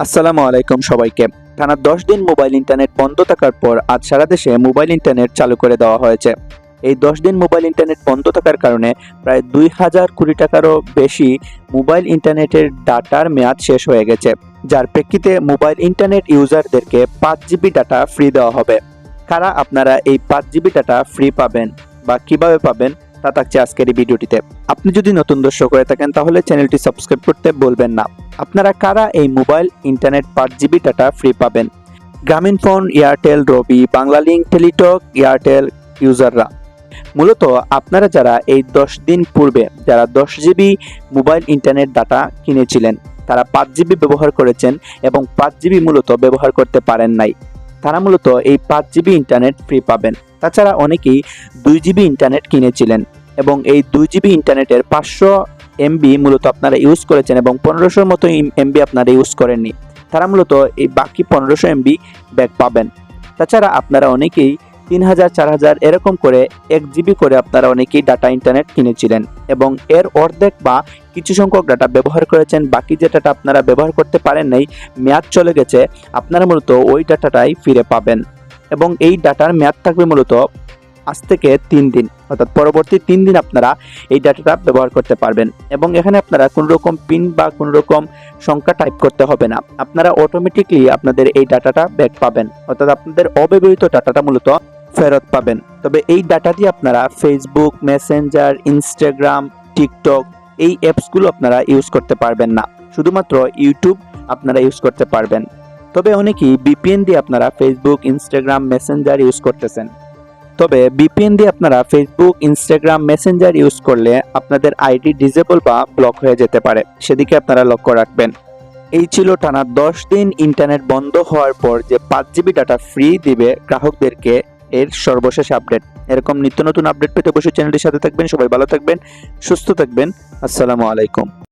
আসসালামু আলাইকুম সবাইকে। টানা দশ দিন মোবাইল ইন্টারনেট বন্ধ থাকার পর আজ সারা দেশে মোবাইল ইন্টারনেট চালু করে দেওয়া হয়েছে। এই দশ দিন মোবাইল ইন্টারনেট বন্ধ থাকার কারণে প্রায় দুই হাজার কোটি টাকারও বেশি মোবাইল ইন্টারনেটের ডাটার মেয়াদ শেষ হয়ে গেছে, যার প্রেক্ষিতে মোবাইল ইন্টারনেট ইউজারদেরকে পাঁচ জিবি ডাটা ফ্রি দেওয়া হবে। কারা আপনারা এই পাঁচ জিবি ডাটা ফ্রি পাবেন বা কীভাবে পাবেন তা থাকছে আজকের এই ভিডিওটিতে। আপনি যদি নতুন দর্শক হয়ে থাকেন তাহলে চ্যানেলটি সাবস্ক্রাইব করতে বলবেন না। আপনারা কারা এই মোবাইল, ইন্টারনেট পাঁচ জিবি ডাটা ফ্রি পাবেন? Grameenphone, Airtel, Robi, Banglalink, Teletalk, Airtel ইউজাররা। মূলত আপনারা যারা এই দশ দিন পূর্বে যারা দশ জিবি মোবাইল, ইন্টারনেট ডাটা কিনেছিলেন, তারা পাঁচ জিবি ব্যবহার করেছেন এবং পাঁচ জিবি মূলত ব্যবহার করতে পারেন নাই। তারা মূলত এই পাঁচ জিবি ইন্টারনেট ফ্রি পাবেন। তাছাড়া অনেকেই দুই জিবি ইন্টারনেট কিনেছিলেন এবং এই দুই জিবি ইন্টারনেটের পাঁচশো এমবি মূলত আপনারা ইউজ করেছেন এবং পনেরোশোর মতো এমবি আপনারা ইউজ করেননি। তারা মূলত এই বাকি পনেরোশো এমবি ব্যাক পাবেন। তাছাড়া আপনারা অনেকেই তিন হাজার চার হাজার এরকম করে এক জিবি করে আপনারা অনেকেই ডাটা ইন্টারনেট কিনেছিলেন এবং এর অর্ধেক বা কিছু সংখ্যক ডাটা ব্যবহার করেছেন। বাকি যে ডাটা আপনারা ব্যবহার করতে পারেন নাই, মেয়াদ চলে গেছে, আপনারা মূলত ওই ডাটাটাই ফিরে পাবেন। এবং এই ডাটার মেয়াদ থাকবে মূলত আজ থেকে তিন দিন, অর্থাৎ পরবর্তী তিন দিন আপনারা এই ডাটাটা ব্যবহার করতে পারবেন এবং এখানে আপনারা কোনো রকম পিন বা কোনো রকম সংখ্যা টাইপ করতে হবে না। আপনারা অটোমেটিকলি আপনাদের এই ডাটাটা ব্যাক পাবেন, অর্থাৎ আপনাদের অব্যবহৃত ডাটাটা মূলত ফেরত পাবেন। তবে এই ডাটা দিয়ে আপনারা ফেসবুক মেসেঞ্জার ইনস্টাগ্রাম টিকটক এই অ্যাপসগুলো আপনারা ইউজ করতে পারবেন না। শুধুমাত্র ইউটিউব আপনারা ইউজ করতে পারবেন। তবে অনেকেই বিপিএন দিয়ে আপনারা ফেসবুক ইনস্টাগ্রাম মেসেঞ্জার ইউজ করতেছেন। তবে বিপিএন দিয়ে আপনারা ফেসবুক ইনস্টাগ্রাম মেসেঞ্জার ইউজ করলে আপনাদের আইডি ডিজেবল বা ব্লক হয়ে যেতে পারে। সেদিকে আপনারা লক্ষ্য রাখবেন। এই ছিল টানা দশ দিন ইন্টারনেট বন্ধ হওয়ার পর যে পাঁচ জিবি ডাটা ফ্রি দিবে গ্রাহকদেরকে এর সর্বশেষ আপডেট এরকম নিত্য নতুন আপডেট পেতে অবশ্যই চ্যানেলটির সাথে থাকবেন, সবাই ভালো থাকবেন, সুস্থ থাকবেন। আসসালামু আলাইকুম।